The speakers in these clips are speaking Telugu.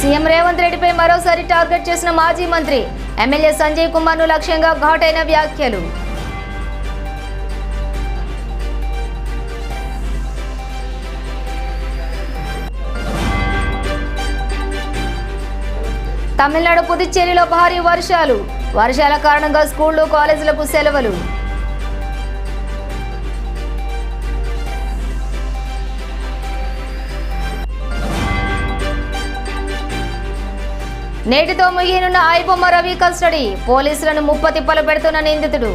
సీఎం రేవంత్ రెడ్డిపై మరోసారి టార్గెట్ చేసిన మాజీ మంత్రి ఎమ్మెల్యే సంజయ్ కుమార్ను లక్ష్యంగా ఘాటైన వ్యాఖ్యలు. తమిళనాడు పుదుచ్చేరిలో భారీ వర్షాలు. వర్షాల కారణంగా స్కూళ్ళు కాలేజీలకు సెలవులు. నేటితో ముగియనున్న ఐబొమ్మ రవి కస్టడీ. పోలీసులను ముప్పతిప్పలు పెడుతున్న నిందితుడు.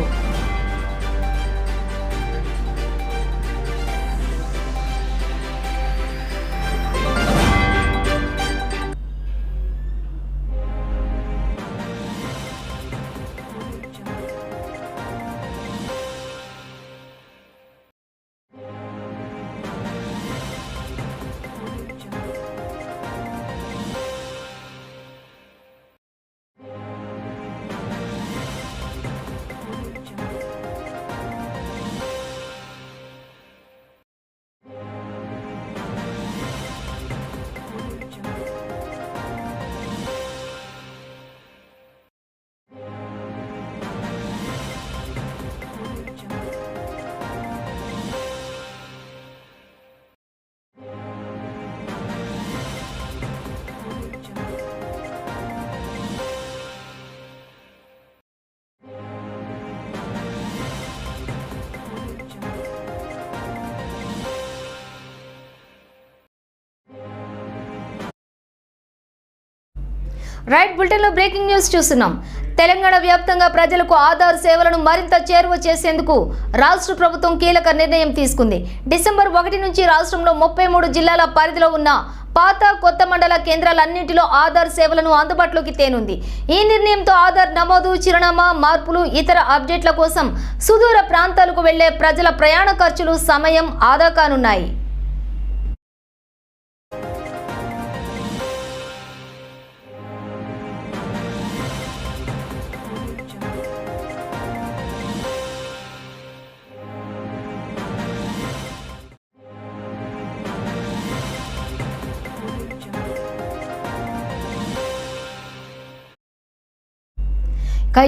రైట్ బులెటిన్లో బ్రేకింగ్ న్యూస్ చూస్తున్నాం. తెలంగాణ వ్యాప్తంగా ప్రజలకు ఆధార్ సేవలను మరింత చేరువ చేసేందుకు రాష్ట్ర ప్రభుత్వం కీలక నిర్ణయం తీసుకుంది. డిసెంబర్ ఒకటి నుంచి రాష్ట్రంలో ముప్పై మూడు జిల్లాల పరిధిలో ఉన్న పాత కొత్త మండల కేంద్రాలన్నింటిలో ఆధార్ సేవలను అందుబాటులోకి తేనుంది. ఈ నిర్ణయంతో ఆధార్ నమోదు చిరునామా మార్పులు ఇతర అప్డేట్ల కోసం సుదూర ప్రాంతాలకు వెళ్ళే ప్రజల ప్రయాణ ఖర్చులు సమయం ఆదా కానున్నాయి.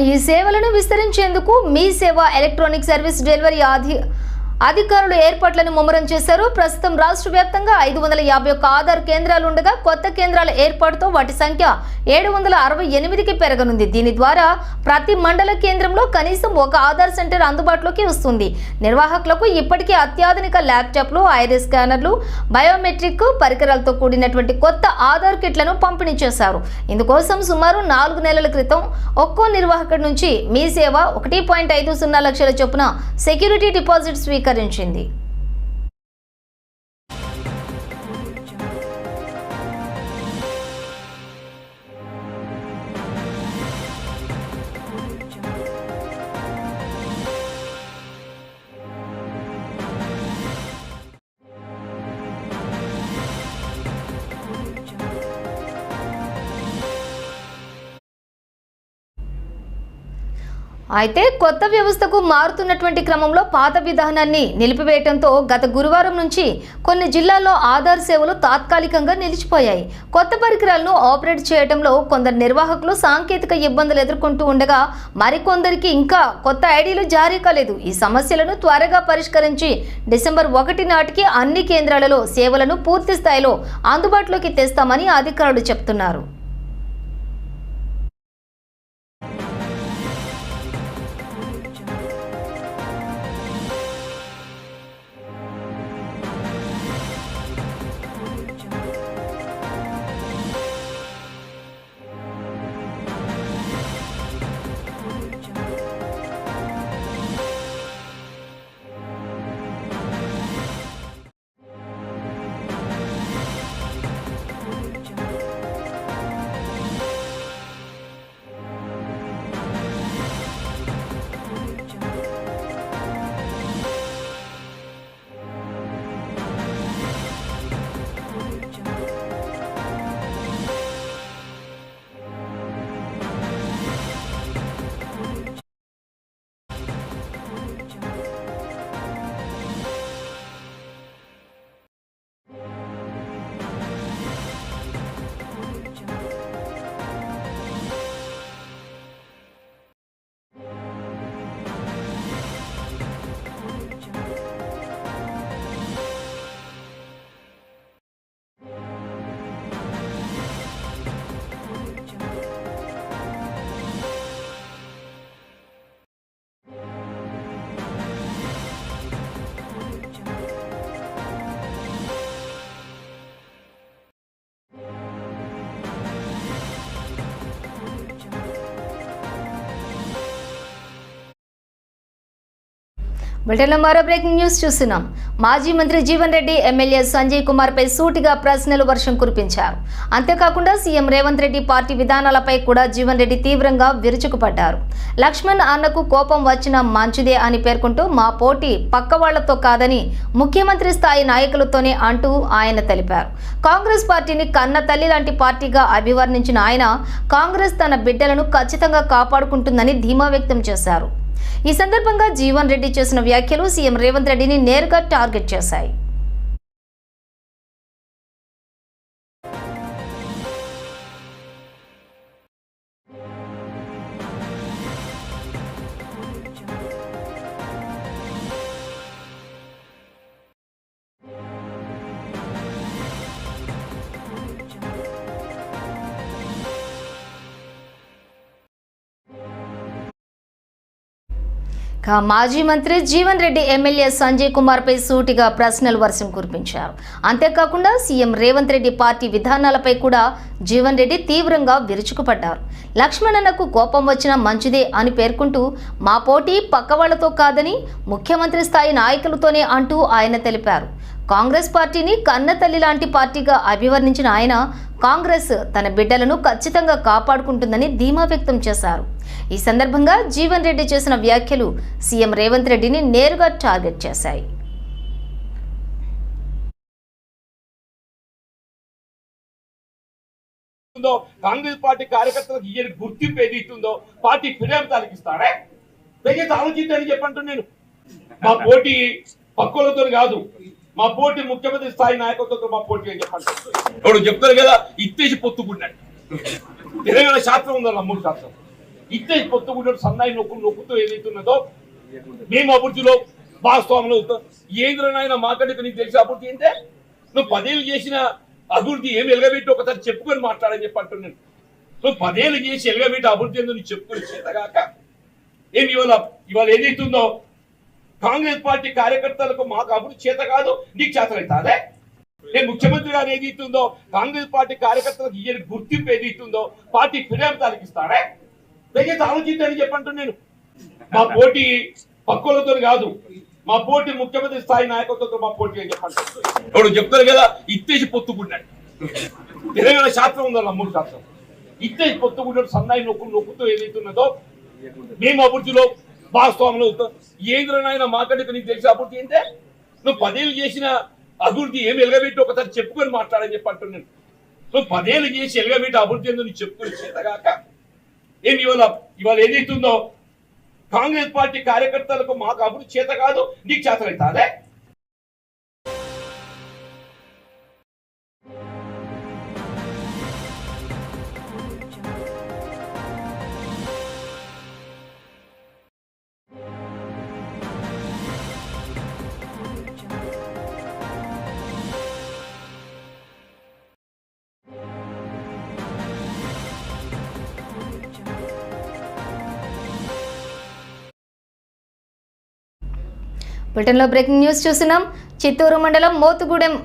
ఈ సేవలను విస్తరించేందుకు మీ సేవ ఎలక్ట్రానిక్ సర్వీస్ డెలివరీ ఆధి అధికారులు ఏర్పాట్లను ముమ్మరం చేశారు. ప్రస్తుతం రాష్ట్ర వ్యాప్తంగా ఐదు వందల యాభై ఒక్క ఆధార్ కేంద్రాలు ఉండగా కొత్త కేంద్రాల ఏర్పాటుతో వాటి సంఖ్య ఏడు వందల అరవై ఎనిమిదికి పెరగనుంది. దీని ద్వారా ప్రతి మండల కేంద్రంలో కనీసం ఒక ఆధార్ సెంటర్ అందుబాటులోకి వస్తుంది. నిర్వాహకులకు ఇప్పటికే అత్యాధునిక ల్యాప్టాప్లు ఐరిస్ స్కానర్లు బయోమెట్రిక్ పరికరాలతో కూడినటువంటి కొత్త ఆధార్ కిట్లను పంపిణీ చేశారు. ఇందుకోసం సుమారు నాలుగు నెలల క్రితం ఒక్కో నిర్వాహకుడి నుంచి మీ సేవ ఒకటి పాయింట్ ఐదు సున్నా లక్షల చొప్పున సెక్యూరిటీ డిపాజిట్ స్వీకరించింది అయితే కొత్త వ్యవస్థకు మారుతున్నటువంటి క్రమంలో పాత విధానాన్ని నిలిపివేయడంతో గత గురువారం నుంచి కొన్ని జిల్లాల్లో ఆధార్ సేవలు తాత్కాలికంగా నిలిచిపోయాయి. కొత్త పరికరాలను ఆపరేట్ చేయడంలో కొందరు నిర్వాహకులు సాంకేతిక ఇబ్బందులు ఎదుర్కొంటూ ఉండగా మరికొందరికి ఇంకా కొత్త ఐడీలు జారీ కాలేదు. ఈ సమస్యలను త్వరగా పరిష్కరించి డిసెంబర్ ఒకటి నాటికి అన్ని కేంద్రాలలో సేవలను పూర్తి స్థాయిలో అందుబాటులోకి తెస్తామని అధికారులు చెప్తున్నారు. బ్రిటన్లో మరో బ్రేకింగ్ న్యూస్ చూస్తున్నాం. మాజీ మంత్రి జీవన్ రెడ్డి ఎమ్మెల్యే సంజయ్ కుమార్ పై సూటిగా ప్రశ్నలు వర్షం కురిపించారు. అంతేకాకుండా సీఎం రేవంత్ రెడ్డి పార్టీ విధానాలపై కూడా జీవన్ రెడ్డి తీవ్రంగా విరుచుకుపడ్డారు. లక్ష్మణ్ అన్నకు కోపం వచ్చిన మంచిదే అని పేర్కొంటూ మా పోటీ పక్క వాళ్ళతో కాదని ముఖ్యమంత్రి స్థాయి నాయకులతోనే అంటూ ఆయన తెలిపారు. కాంగ్రెస్ పార్టీని కన్న తల్లి లాంటి పార్టీగా అభివర్ణించిన ఆయన కాంగ్రెస్ తన బిడ్డలను ఖచ్చితంగా కాపాడుకుంటుందని ధీమా వ్యక్తం చేశారు. ఈ సందర్భంగా జీవన్ రెడ్డి చేసిన వ్యాఖ్యలు సీఎం రేవంత్ రెడ్డిని నేరుగా టార్గెట్ చేశాయి. మాజీ మంత్రి జీవన్ రెడ్డి ఎమ్మెల్యే సంజయ్ కుమార్ పై సూటిగా ప్రశ్నలు వర్షం కురిపించారు. అంతేకాకుండా సీఎం రేవంత్ రెడ్డి పార్టీ విధానాలపై కూడా జీవన్ రెడ్డి తీవ్రంగా విరుచుకుపడ్డారు. లక్ష్మణన్నకు కోపం వచ్చినా మంచిదే అని పేర్కొంటూ మా పోటీ పక్క వాళ్ళతో కాదని ముఖ్యమంత్రి స్థాయి నాయకులతోనే అంటూ ఆయన తెలిపారు. కాంగ్రెస్ పార్టీని కన్న తల్లి లాంటి పార్టీగా అభివర్ణించిన ఆయన కాంగ్రెస్ తన బిడ్డలను ఖచ్చితంగా కాపాడుకుంటుందని ధీమా వ్యక్తం చేశారు. ఈ సందర్భంగా జీవన్ రెడ్డి చేసిన వ్యాఖ్యలు సీఎం రేవంత్ రెడ్డిని నేరుగా టార్గెట్ చేశాయి. కాంగ్రెస్ పార్టీ కార్యకర్తలకు ఈయన గుర్తింపు ఏదైతుందో పార్టీ ఫిర్యాదు తాలకిస్తాడే దయచేసి ఆలోచించని చెప్పంటు నేను. మా పోటీ పక్కులతో కాదు మా పోటీ ముఖ్యమంత్రి స్థాయి నాయకత్వంతో మా పోటీ అని చెప్పండి ఇప్పుడు చెప్తారు కదా ఇత్తేసి పొత్తుకున్నాడు తెలంగాణ శాస్త్రం ఉందా మూడు శాస్త్రం? ఇత్తేసి పొత్తుకున్నాడు సన్నాయి నొక్కులు నొక్కుతూ ఏదైతున్నదో మేము అభివృద్ధిలో భాగస్వాములు అవుతాం. ఏంద్రనైనా మాకంటే నీకు తెలిసి అభివృద్ధి ఏంటే? నువ్వు పదేళ్ళు చేసిన అభివృద్ధి ఏమి ఎలగబెట్టి ఒకసారి చెప్పుకొని మాట్లాడని చెప్పి అంటున్నాను నువ్వు పదేళ్ళు చేసి ఎలగబెట్టి అభివృద్ధి ఏందో నువ్వు చెప్పుకొని చేతగాక ఏమి ఇవాళ ఇవాళ ఏదైతుందో కాంగ్రెస్ పార్టీ కార్యకర్తలకు మాకు అభివృద్ధి చేత కాదు నీకు చేతలైతాదే నేను ముఖ్యమంత్రి గారు ఏదైతుందో కాంగ్రెస్ పార్టీ కార్యకర్తలకు ఇయ్యని గుర్తింపు ఏదైతుందో పార్టీ ఫిర్యాదు తాలకిస్తాడే? దయచేసి ఆలోచించండి చెప్పంటూ నేను. మా పోటీ పక్కులతో కాదు మా పోటీ ముఖ్యమంత్రి స్థాయి నాయకత్వంతో మా పోటీ అని చెప్పండి ఇప్పుడు చెప్తారు కదా ఇత్తేసి పొత్తుకున్నాడు తెలంగాణ శాస్త్రం ఉందా మూడు శాస్త్రం. ఇత్తేసి పొత్తుకున్నాడు సన్నాయి నొక్కు నొక్కుతూ ఏదైతున్నదో మేము అభివృద్ధిలో భాగస్వాములు అవుతాం. ఏంద్రనైనా మాకంటే నీకు తెలిసి అభివృద్ధి ఏంటే? నువ్వు పదేళ్ళు చేసిన అభివృద్ధి ఏమి ఎలగబెట్టి ఒకసారి చెప్పుకొని మాట్లాడని చెప్పి అంటున్నాను నువ్వు పదేళ్ళు చేసి ఎలగబెట్టి అభివృద్ధి ఏందో నువ్వు చెప్పుకొని చేతగాక ఏమి ఇవాళ ఇవాళ ఏదైతుందో కాంగ్రెస్ పార్టీ కార్యకర్తలకు మాకు అభివృద్ధి చేత కాదు నీకు చేతనైతే బ్రిటన్లో బ్రేకింగ్ న్యూస్ చూస్తున్నాం. చిత్తూరు మండలం మోతుగూడెం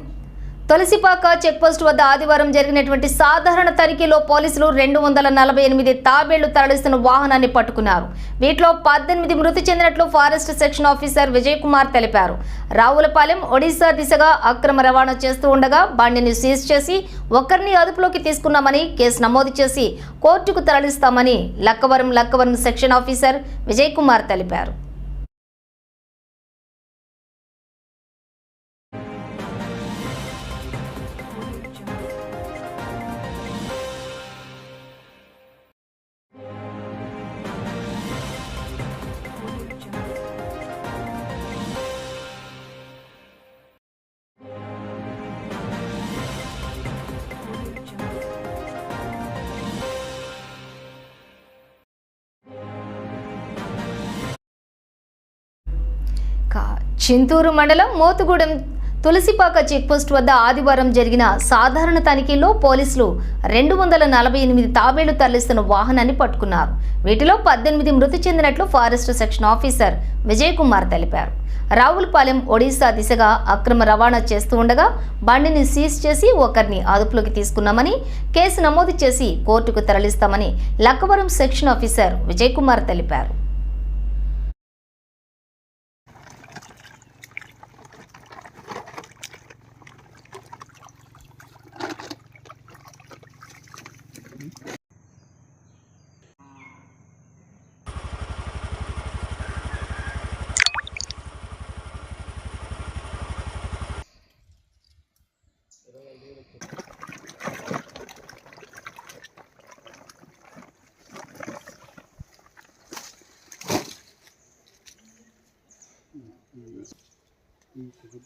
తులసిపాక చెక్పోస్ట్ వద్ద ఆదివారం జరిగినటువంటి సాధారణ తనిఖీలో పోలీసులు రెండు వందల నలభై ఎనిమిది తాబేళ్ళు తరలిస్తున్న వాహనాన్ని పట్టుకున్నారు. వీటిలో పద్దెనిమిది మృతి చెందినట్లు forest section officer Vijay Kumar తెలిపారు. రావులపాలెం ఒడిశా దిశగా అక్రమ రవాణా చేస్తూ ఉండగా బండిని సీజ్ చేసి ఒకరిని అదుపులోకి తీసుకున్నామని కేసు నమోదు చేసి కోర్టుకు తరలిస్తామని లక్కవరం లక్కవరం సెక్షన్ ఆఫీసర్ విజయ్ కుమార్ తెలిపారు. చింతూరు మండలం మోతుగూడెం తులసిపాక చెక్పోస్ట్ వద్ద ఆదివారం జరిగిన సాధారణ తనిఖీలో పోలీసులు రెండు వందల నలభై ఎనిమిది తాబేళ్ళు తరలిస్తున్న వాహనాన్ని పట్టుకున్నారు. వీటిలో పద్దెనిమిది మృతి చెందినట్లు forest section officer Vijay Kumar తెలిపారు. రావులపాలెం ఒడిశా దిశగా అక్రమ రవాణా చేస్తూ ఉండగా బండిని సీజ్ చేసి ఒకరిని అదుపులోకి తీసుకున్నామని కేసు నమోదు చేసి కోర్టుకు తరలిస్తామని లక్కవరం సెక్షన్ ఆఫీసర్ విజయ్ కుమార్ తెలిపారు.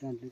దాంట్లో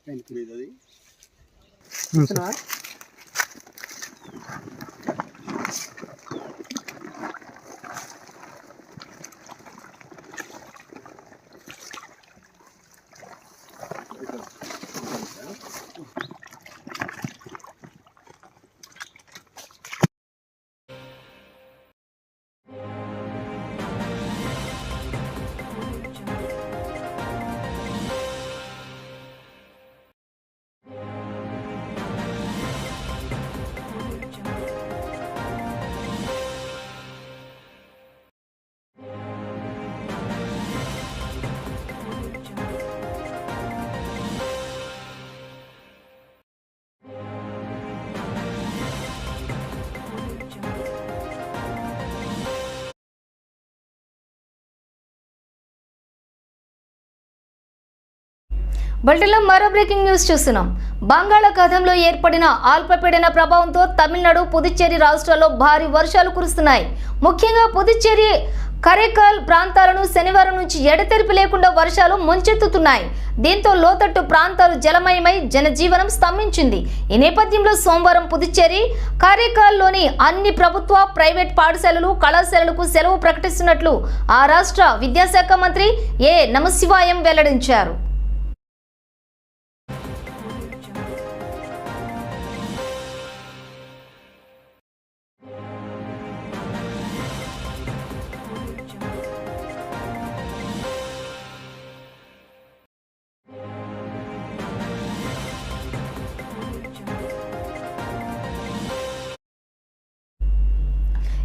బులెటిన్లో మరో బ్రేకింగ్ న్యూస్ చూస్తున్నాం. బంగాళాఖాతంలో ఏర్పడిన అల్పపీడన ప్రభావంతో తమిళనాడు పుదుచ్చేరి రాష్ట్రాల్లో భారీ వర్షాలు కురుస్తున్నాయి. ముఖ్యంగా పుదుచ్చేరి కరేకల్ ప్రాంతాలను శనివారం నుంచి ఎడతెరిపి లేకుండా వర్షాలు ముంచెత్తుతున్నాయి. దీంతో లోతట్టు ప్రాంతాలు జలమయమై జనజీవనం స్తంభించింది. ఈ నేపథ్యంలో సోమవారం పుదుచ్చేరి కారేకాల్లోని అన్ని ప్రభుత్వ ప్రైవేట్ పాఠశాలలు కళాశాలలకు సెలవు ప్రకటిస్తున్నట్లు ఆ రాష్ట్ర విద్యాశాఖ మంత్రి ఏ నమశివాయం వెల్లడించారు.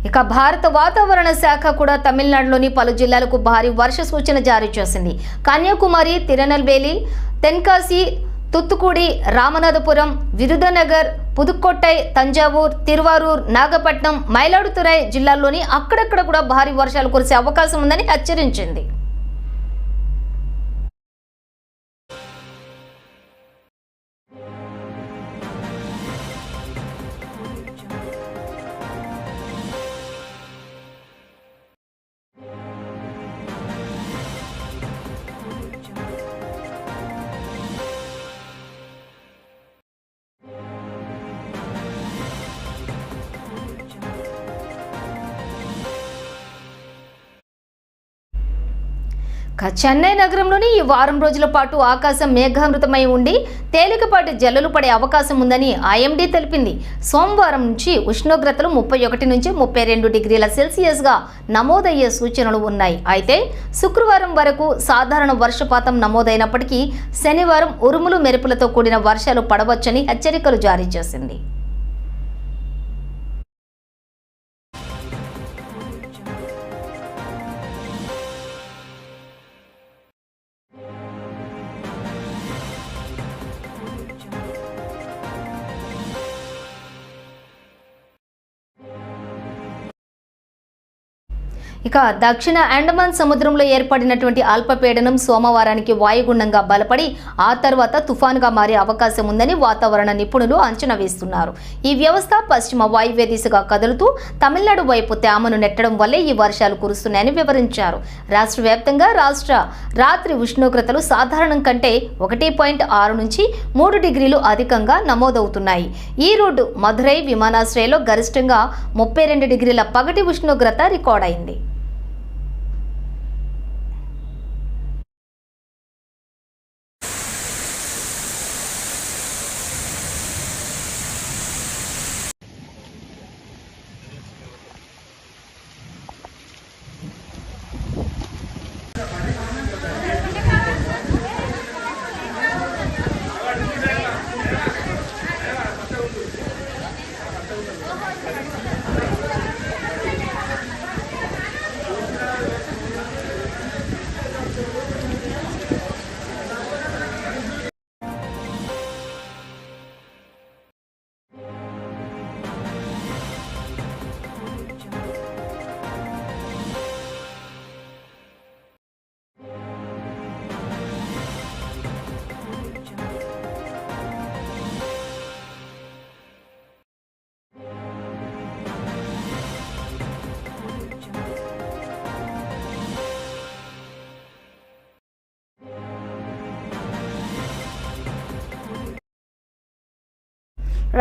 ఇక భారత వాతావరణ శాఖ కూడా తమిళనాడులోని పలు జిల్లాలకు భారీ వర్ష సూచన జారీ చేసింది. కన్యాకుమారి తిరునల్వేలి తెన్కాసి తుత్తుకుడి రామనాథపురం విరుదనగర్ పుదుక్కొట్టై తంజావూర్ తిరువారూర్ నాగపట్నం మైలాడుతురై జిల్లాల్లోని అక్కడక్కడ కూడా భారీ వర్షాలు కురిసే అవకాశం ఉందని హెచ్చరించింది. చెన్నై నగరంలోని ఈ వారం రోజుల పాటు ఆకాశం మేఘామృతమై ఉండి తేలికపాటి జల్లులు పడే అవకాశం ఉందని ఐఎండీ తెలిపింది. సోమవారం నుంచి ఉష్ణోగ్రతలు ముప్పై ఒకటి నుంచి ముప్పై రెండు డిగ్రీల సెల్సియస్గా నమోదయ్యే సూచనలు ఉన్నాయి. అయితే శుక్రవారం వరకు సాధారణ వర్షపాతం నమోదైనప్పటికీ శనివారం ఉరుములు మెరుపులతో కూడిన వర్షాలు పడవచ్చని హెచ్చరికలు జారీ చేసింది. ఇక దక్షిణ అండమాన్ సముద్రంలో ఏర్పడినటువంటి అల్పపీడనం సోమవారానికి వాయుగుండంగా బలపడి ఆ తర్వాత తుఫానుగా మారే అవకాశం ఉందని వాతావరణ నిపుణులు అంచనా వేస్తున్నారు. ఈ వ్యవస్థ పశ్చిమ వాయువ్య దిశగా కదులుతూ తమిళనాడు వైపు తేమను నెట్టడం వల్లే ఈ వర్షాలు కురుస్తున్నాయని వివరించారు. రాష్ట్ర వ్యాప్తంగా రాష్ట్ర రాత్రి ఉష్ణోగ్రతలు సాధారణం కంటే ఒకటి పాయింట్ ఆరు నుంచి మూడు డిగ్రీలు అధికంగా నమోదవుతున్నాయి. ఈ రోడ్డు మధురై విమానాశ్రయంలో గరిష్టంగా ముప్పై రెండు డిగ్రీల పగటి ఉష్ణోగ్రత రికార్డైంది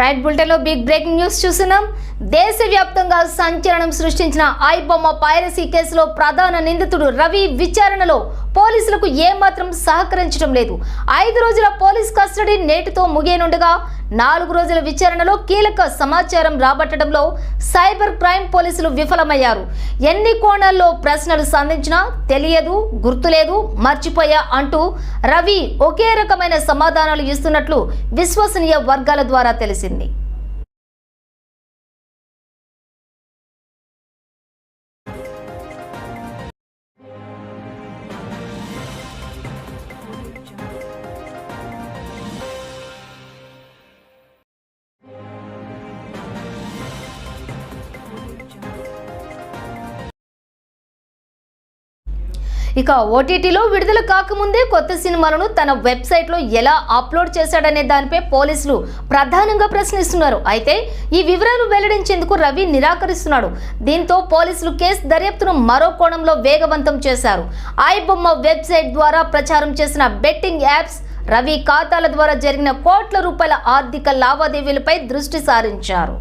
రైట్ బులెటిన్లో బిగ్ బ్రేకింగ్ న్యూస్ చూస్తున్నాం. దేశవ్యాప్తంగా సంచలనం సృష్టించిన ఐబొమ్మ పైరసీ కేసులో ప్రధాన నిందితుడు రవి విచారణలో పోలీసులకు ఏమాత్రం సహకరించడం లేదు. ఐదు రోజుల పోలీస్ కస్టడీ నేటితో ముగియనుండగా నాలుగు రోజుల విచారణలో కీలక సమాచారం రాబట్టడంలో సైబర్ క్రైమ్ పోలీసులు విఫలమయ్యారు. ఎన్ని కోణాల్లో ప్రశ్నలు సంధించినా తెలియదు గుర్తులేదు మర్చిపోయా అంటూ రవి ఒకే రకమైన సమాధానాలు ఇస్తున్నట్లు విశ్వసనీయ వర్గాల ద్వారా తెలిసింది. ఇక ఓటీటీలో విడుదల కాకముందే కొత్త సినిమాలను తన వెబ్సైట్లో ఎలా అప్లోడ్ చేశాడనే దానిపై పోలీసులు ప్రధానంగా ప్రశ్నిస్తున్నారు. అయితే ఈ వివరాలు వెల్లడించేందుకు రవి నిరాకరిస్తున్నాడు. దీంతో పోలీసులు కేసు దర్యాప్తును మరో కోణంలో వేగవంతం చేశారు. ఐబొమ్మ వెబ్సైట్ ద్వారా ప్రచారం చేసిన బెట్టింగ్ యాప్స్ రవి ఖాతాల ద్వారా జరిగిన కోట్ల రూపాయల ఆర్థిక లావాదేవీలపై దృష్టి సారించారు.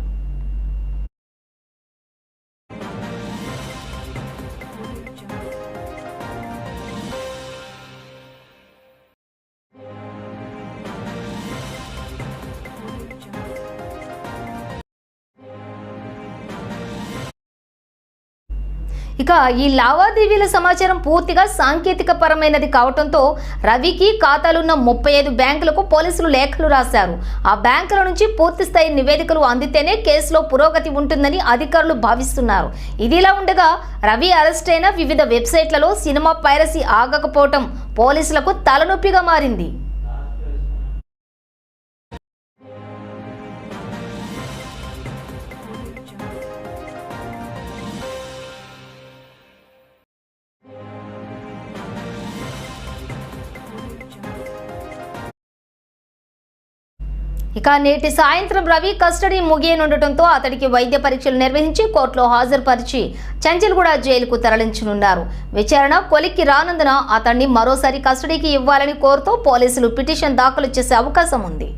ఇక ఈ లావాదేవీల సమాచారం పూర్తిగా సాంకేతిక పరమైనది కావడంతో రవికి ఖాతాలున్న ముప్పై ఐదు బ్యాంకులకు పోలీసులు లేఖలు రాశారు. ఆ బ్యాంకుల నుంచి పూర్తి స్థాయి నివేదికలు అందితేనే కేసులో పురోగతి ఉంటుందని అధికారులు భావిస్తున్నారు. ఇదిలా ఉండగా రవి అరెస్ట్ అయిన వివిధ వెబ్సైట్లలో సినిమా పైరసీ ఆగకపోవటం పోలీసులకు తలనొప్పిగా మారింది. ఇక నేటి సాయంత్రం రవి కస్టడీ ముగియనుండటంతో అతడికి వైద్య పరీక్షలు నిర్వహించి కోర్టులో హాజరుపరిచి చంచల్గూడ జైలుకు తరలించనున్నారు. విచారణ కొలిక్కి రానందున అతన్ని మరోసారి కస్టడీకి ఇవ్వాలని కోరుతూ పోలీసులు పిటిషన్ దాఖలు చేసే అవకాశం ఉంది.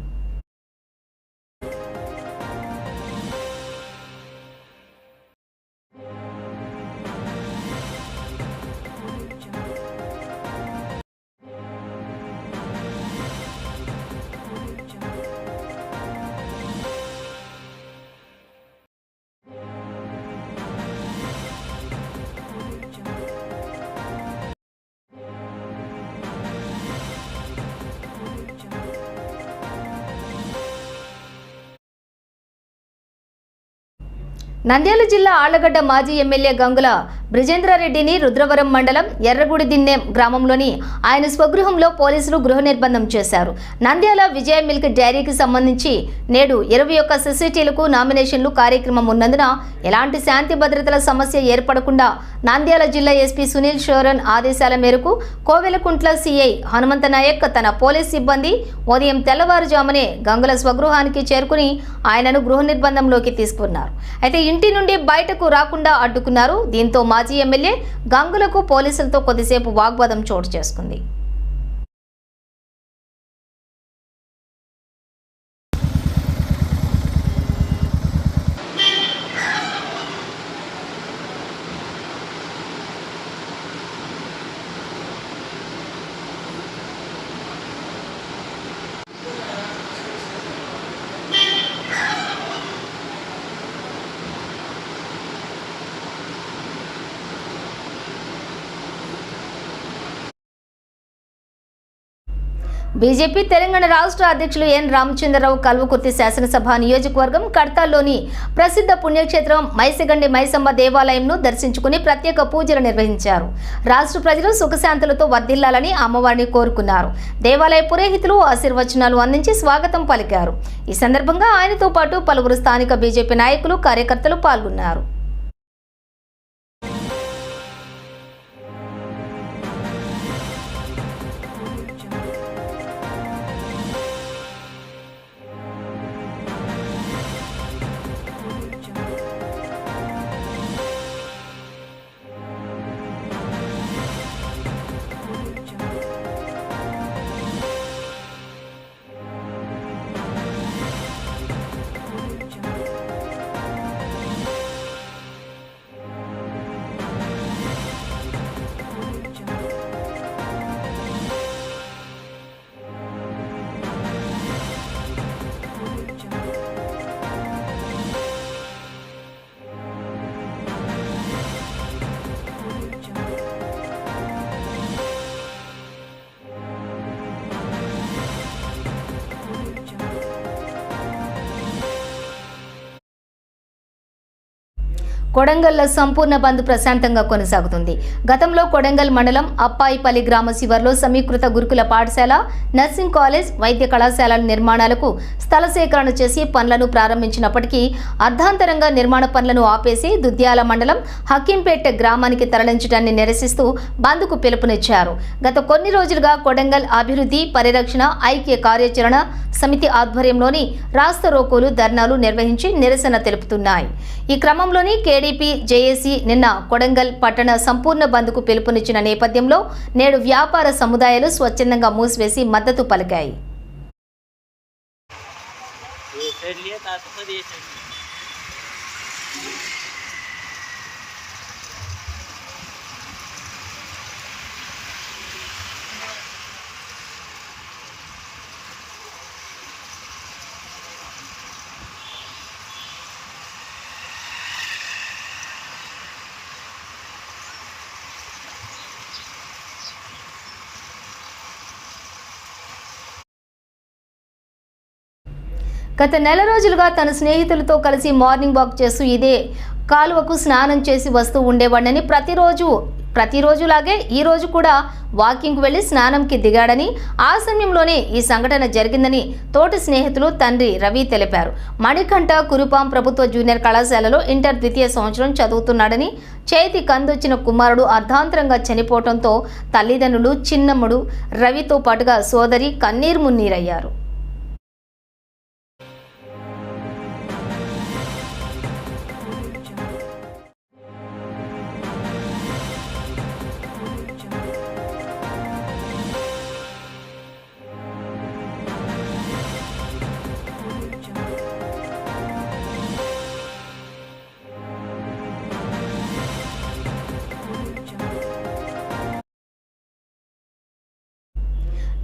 నంద్యాల జిల్లా ఆళ్ళగడ్డ మాజీ ఎమ్మెల్యే గంగుల బ్రిజేంద్రారెడ్డిని రుద్రవరం మండలం ఎర్రగుడి దిన్నెం గ్రామంలోని ఆయన స్వగృహంలో పోలీసులు గృహ నిర్బంధం చేశారు. నంద్యాల విజయ మిల్క్ డైరీకి సంబంధించి నేడు ఇరవై ఒక్క సొసైటీలకు నామినేషన్లు కార్యక్రమం ఉన్నందున ఎలాంటి శాంతి భద్రతల సమస్య ఏర్పడకుండా నంద్యాల జిల్లా ఎస్పీ సునీల్ షోరన్ ఆదేశాల మేరకు కోవెలకుంట్ల సిఐ హనుమంత నాయక్ తన పోలీస్ సిబ్బంది ఉదయం తెల్లవారుజామునే గంగుల స్వగృహానికి చేరుకుని ఆయనను గృహ నిర్బంధంలోకి తీసుకున్నారు. అయితే ఇంటి నుండి బయటకు రాకుండా అడ్డుకున్నారు. దీంతో మాజీ ఎమ్మెల్యే గంగులకు పోలీసులతో కొద్దిసేపు వాగ్వాదం చోటు చేసుకుంది. బీజేపీ తెలంగాణ రాష్ట్ర అధ్యక్షులు ఎన్ రామచంద్రరావు కల్వకుర్తి శాసనసభ నియోజకవర్గం కడతాల్లోని ప్రసిద్ధ పుణ్యక్షేత్రం మైసగండి మైసమ్మ దేవాలయంను దర్శించుకుని ప్రత్యేక పూజలు నిర్వహించారు. రాష్ట్ర ప్రజలు సుఖశాంతులతో వర్ధిల్లాలని అమ్మవారిని కోరుకున్నారు. దేవాలయ పురోహితులు ఆశీర్వచనాలు అందించి స్వాగతం పలికారు. ఈ సందర్భంగా ఆయనతో పాటు పలువురు స్థానిక బీజేపీ నాయకులు కార్యకర్తలు పాల్గొన్నారు. కొడంగల్లో సంపూర్ణ బంద్ ప్రశాంతంగా కొనసాగుతుంది. గతంలో కొడంగల్ మండలం అప్పాయిపల్లి గ్రామ శివర్లో సమీకృత గురుకుల పాఠశాల నర్సింగ్ కాలేజ్ వైద్య కళాశాలల నిర్మాణాలకు స్థల సేకరణ చేసి పనులను ప్రారంభించినప్పటికీ అర్ధాంతరంగా నిర్మాణ పనులను ఆపేసి దుద్యాల మండలం హకీంపేట గ్రామానికి తరలించడాన్ని నిరసిస్తూ బంద్కు పిలుపునిచ్చారు. గత కొన్ని రోజులుగా కొడంగల్ అభివృద్ధి పరిరక్షణ ఐక్య కార్యాచరణ సమితి ఆధ్వర్యంలోని రాస్త రోకోలు ధర్నాలు నిర్వహించి నిరసన తెలుపుతున్నాయి. ఈ క్రమంలోని టీడీపీ జేఏసీ నిన్న కొడంగల్ పట్టణ సంపూర్ణ బంద్కు పిలుపునిచ్చిన నేపథ్యంలో నేడు వ్యాపార సముదాయాలు స్వచ్ఛందంగా మూసివేసి మద్దతు పలికాయి. గత నెల రోజులుగా తన స్నేహితులతో కలిసి మార్నింగ్ వాక్ చేస్తూ ఇదే కాలువకు స్నానం చేసి వస్తూ ఉండేవాడిని ప్రతిరోజు ప్రతిరోజులాగే ఈరోజు కూడా వాకింగ్కు వెళ్ళి స్నానంకి దిగాడని ఆ సమయంలోనే ఈ సంఘటన జరిగిందని తోటి స్నేహితులు తండ్రి రవి తెలిపారు. మణికంఠ కురుపాం ప్రభుత్వ జూనియర్ కళాశాలలో ఇంటర్ ద్వితీయ సంవత్సరం చదువుతున్నాడని చేతి కందొచ్చిన కుమారుడు అర్ధాంతరంగా చనిపోవడంతో తల్లిదండ్రులు చిన్నమ్ముడు రవితో పాటుగా సోదరి కన్నీరు మున్నీరయ్యారు.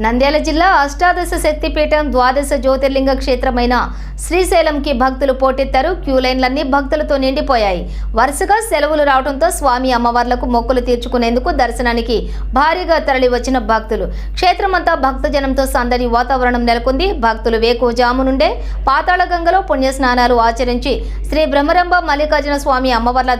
నంద్యాల జిల్లా అష్టాదశ శక్తిపీఠం ద్వాదశ జ్యోతిర్లింగ క్షేత్రమైన శ్రీశైలంకి భక్తులు పోటెత్తారు. క్యూ లైన్లన్నీ భక్తులతో నిండిపోయాయి. వరుసగా సెలవులు రావడంతో స్వామి అమ్మవార్లకు మొక్కులు తీర్చుకునేందుకు దర్శనానికి భారీగా తరలి వచ్చిన భక్తులు. క్షేత్రమంతా భక్తజనంతో సందడి వాతావరణం నెలకొంది. భక్తులు వేకువజాము నుండే పాతాళ గంగలో పుణ్య స్నానాలు ఆచరించి శ్రీ బ్రహ్మరంభ మల్లికార్జున స్వామి అమ్మవార్ల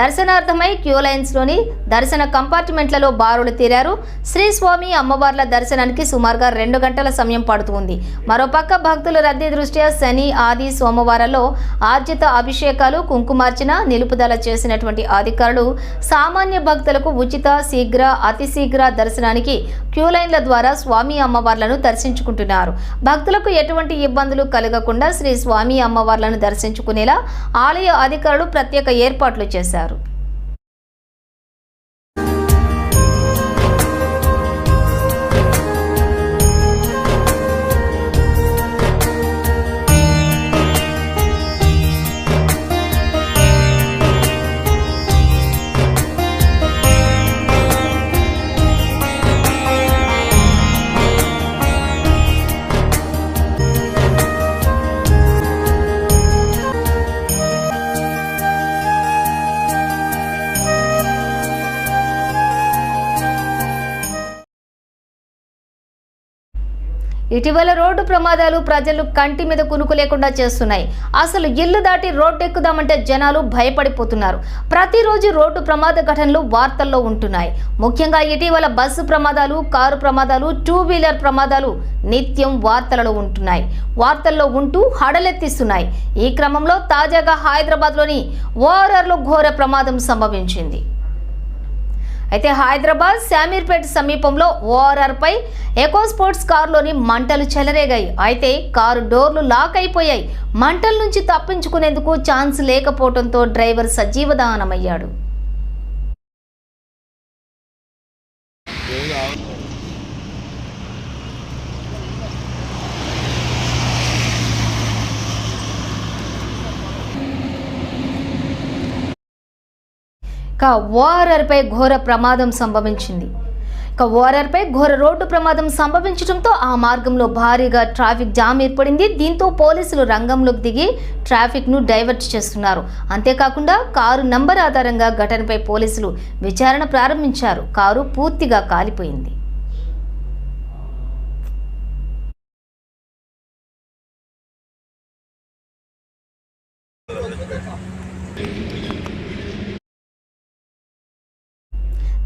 దర్శనార్థమై క్యూ లైన్స్లోని దర్శన కంపార్ట్మెంట్లలో బారులు తీరారు. శ్రీ స్వామి అమ్మవార్ల దర్శనానికి సుమారుగా రెండు గంటల సమయం పడుతుంది. మరోపక్క భక్తుల రద్దీ దృష్ట్యా శని ఆది సోమవారాల్లో ఆర్జిత అభిషేకాలు కుంకుమార్చన నిలుపుదల చేసినటువంటి అధికారులు సామాన్య భక్తులకు ఉచిత శీఘ్ర అతి శీఘ్ర దర్శనానికి క్యూలైన్ల ద్వారా స్వామి అమ్మవార్లను దర్శించుకుంటున్నారు. భక్తులకు ఎటువంటి ఇబ్బందులు కలగకుండా శ్రీ స్వామి అమ్మవార్లను దర్శించుకునేలా ఆలయ అధికారులు ప్రత్యేక ఏర్పాట్లు చేశారు. ఇటీవల రోడ్డు ప్రమాదాలు ప్రజలు కంటి మీద కునుకు లేకుండా చేస్తున్నాయి. అసలు ఇల్లు దాటి రోడ్డు ఎక్కుదామంటే జనాలు భయపడిపోతున్నారు. ప్రతిరోజు రోడ్డు ప్రమాద ఘటనలు వార్తల్లో ఉంటున్నాయి. ముఖ్యంగా ఇటీవల బస్సు ప్రమాదాలు కారు ప్రమాదాలు టూ వీలర్ ప్రమాదాలు నిత్యం వార్తలలో ఉంటున్నాయి. వార్తల్లో ఉంటూ హడలెత్తిస్తున్నాయి. ఈ క్రమంలో తాజాగా హైదరాబాద్లోని ఓఆర్ఆర్లో ఘోర ప్రమాదం సంభవించింది. అయితే హైదరాబాద్ శామీర్పేట సమీపంలో ఓఆర్ఆర్పై ఎకో స్పోర్ట్స్ కారులోని మంటలు చెలరేగాయి. అయితే కారు డోర్లు లాక్ అయిపోయాయి. మంటల నుంచి తప్పించుకునేందుకు ఛాన్స్ లేకపోవడంతో డ్రైవర్ సజీవ సజీవదానమయ్యాడు. ఇక ఓఆర్ఆర్పై ఘోర ప్రమాదం సంభవించింది. ఇక ఓఆర్ఆర్పై ఘోర రోడ్డు ప్రమాదం సంభవించడంతో ఆ మార్గంలో భారీగా ట్రాఫిక్ జామ్ ఏర్పడింది. దీంతో పోలీసులు రంగంలోకి దిగి ట్రాఫిక్ను డైవర్ట్ చేస్తున్నారు. అంతేకాకుండా కారు నంబర్ ఆధారంగా ఘటనపై పోలీసులు విచారణ ప్రారంభించారు. కారు పూర్తిగా కాలిపోయింది.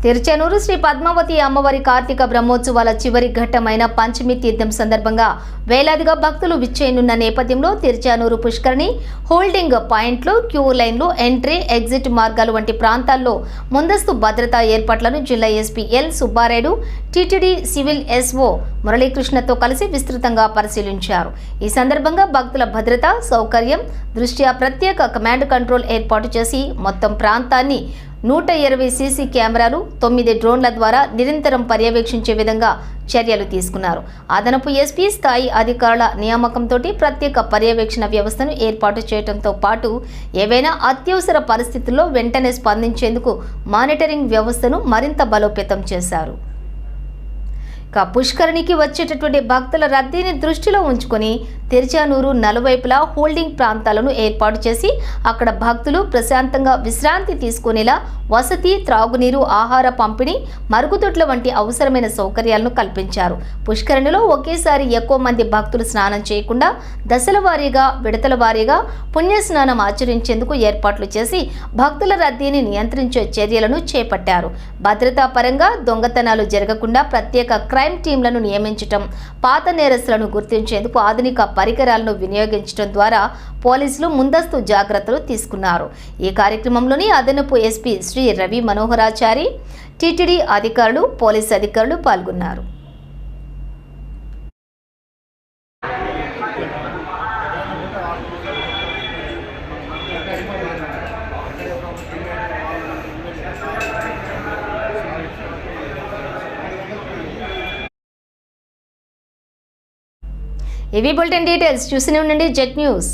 తిరుచెనూరు శ్రీ పద్మావతి అమ్మవారి కార్తీక బ్రహ్మోత్సవాల చివరి ఘట్టమైన పంచమి తీర్థం సందర్భంగా వేలాదిగా భక్తులు విచ్చేయనున్న నేపథ్యంలో తిరుచానూరు పుష్కరిణి హోల్డింగ్ పాయింట్లు క్యూ లైన్లు ఎంట్రీ ఎగ్జిట్ మార్గాలు వంటి ప్రాంతాల్లో ముందస్తు భద్రతా ఏర్పాట్లను జిల్లా SP L Subbarayudu TTD civil SO మురళీకృష్ణతో కలిసి విస్తృతంగా పరిశీలించారు. ఈ సందర్భంగా భక్తుల భద్రత సౌకర్యం దృష్ట్యా ప్రత్యేక కమాండ్ కంట్రోల్ ఏర్పాటు చేసి మొత్తం ప్రాంతాన్ని నూట ఇరవై సీసీ కెమెరాలు తొమ్మిది డ్రోన్ల ద్వారా నిరంతరం పర్యవేక్షించే విధంగా చర్యలు తీసుకున్నారు. అదనపు ఎస్పీ స్థాయి అధికారుల నియామకంతో ప్రత్యేక పర్యవేక్షణ వ్యవస్థను ఏర్పాటు చేయడంతో పాటు ఏవైనా అత్యవసర పరిస్థితుల్లో వెంటనే స్పందించేందుకు మానిటరింగ్ వ్యవస్థను మరింత బలోపేతం చేశారు. పుష్కరిణికి వచ్చేటటువంటి భక్తుల రద్దీని దృష్టిలో ఉంచుకొని తిరుచానూరు నలువైపులా హోల్డింగ్ ప్రాంతాలను ఏర్పాటు చేసి అక్కడ భక్తులు ప్రశాంతంగా విశ్రాంతి తీసుకునేలా వసతి త్రాగునీరు ఆహార పంపిణీ మరుగుదొడ్ల వంటి అవసరమైన సౌకర్యాలను కల్పించారు. పుష్కరిణిలో ఒకేసారి ఎక్కువ మంది భక్తులు స్నానం చేయకుండా దశల వారీగా విడతల వారీగా పుణ్యస్నానం ఆచరించేందుకు ఏర్పాట్లు చేసి భక్తుల రద్దీని నియంత్రించే చర్యలను చేపట్టారు. భద్రతా పరంగా దొంగతనాలు జరగకుండా ప్రత్యేక క్రైమ్ టీంలను నియమించటం పాత నేరస్తులను గుర్తించేందుకు ఆధునిక పరికరాలను వినియోగించడం ద్వారా పోలీసులు ముందస్తు జాగ్రత్తలు తీసుకున్నారు. ఈ కార్యక్రమంలోని అదనపు ఎస్పీ శ్రీ రవి మనోహరాచారి టీటీడీ అధికారులు పోలీస్ అధికారులు పాల్గొన్నారు. ఇవి బులెటిన్ డీటెయిల్స్ చూసి ఉండండి జెట్ న్యూస్.